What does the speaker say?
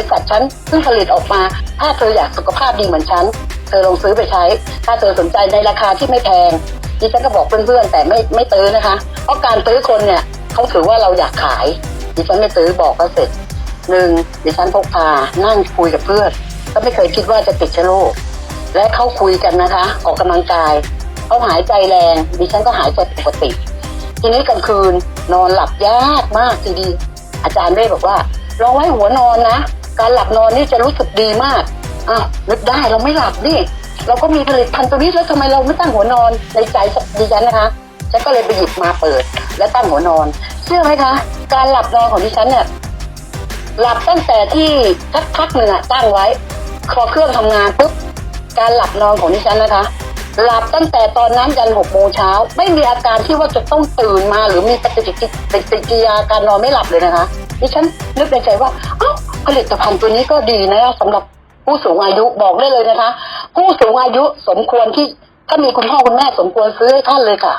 ริษัทฉันเพิ่งผลิตออกมา ถ้าเธออยากสุขภาพดีเหมือนฉัน เธอลองซื้อไปใช้ ถ้าเธอสนใจในราคาที่ไม่แพงดิฉันก็บอกเพื่อนๆแต่ไม่ไม่ตื้อนะคะ เพราะการตื้อคนเนี่ยเขาถือว่าเราอยากขาย ดิฉันไม่ตื้อบอกก็เสร็จหนึ่งดิฉันพกพานั่งคุยกับเพื่อนก็ไม่เคยคิดว่าจะติดเชื้อโรคและเขาคุยกันนะคะ ออกกำลังกายเขาหายใจแรง ดิฉันก็หายใจปกติ ทีนี้กลางคืนนอนหลับยากมากทีดีอาจารย์ได้บอกว่าลองไว้หัวนอนนะ การหลับนอนนี่จะรู้สึกดีมากอ้าวนึกได้เราไม่หลับนี่เราก็มีผลิตภัณฑ์ตัวนี้แล้วทำไมเราไม่ตั้งหัวนอนในใจดิฉันนะคะฉันก็เลยไปหยิบมาเปิด และตั้งหัวนอน เชื่อไหมคะ การหลับนอนของดิฉันเนี่ยหลับตั้งแต่ที่สักพักหนึ่งอะตั้งไว้พอเครื่องทำงานปุ๊บการหลับนอนของดิฉันนะคะ หลับตั้งแต่ตอนนั้นยันหกโมงเช้าไม่มีอาการที่ว่าจะต้องตื่นมาหรือมีปฏิกิริยาปฏิกิยาการนอนไม่หลับเลยนะคะดิฉันนึกในใจว่าเอ้า ลิตภัณฑ์ตัวนี้ก็ดีนะสำหรับผู้สูงอายุบอกได้เลยนะคะ ผู้สูงอายุสมควรที่ถ้ามีคุณพ่อคุณแม่สมควรซื้อให้ท่านเลยค่ะ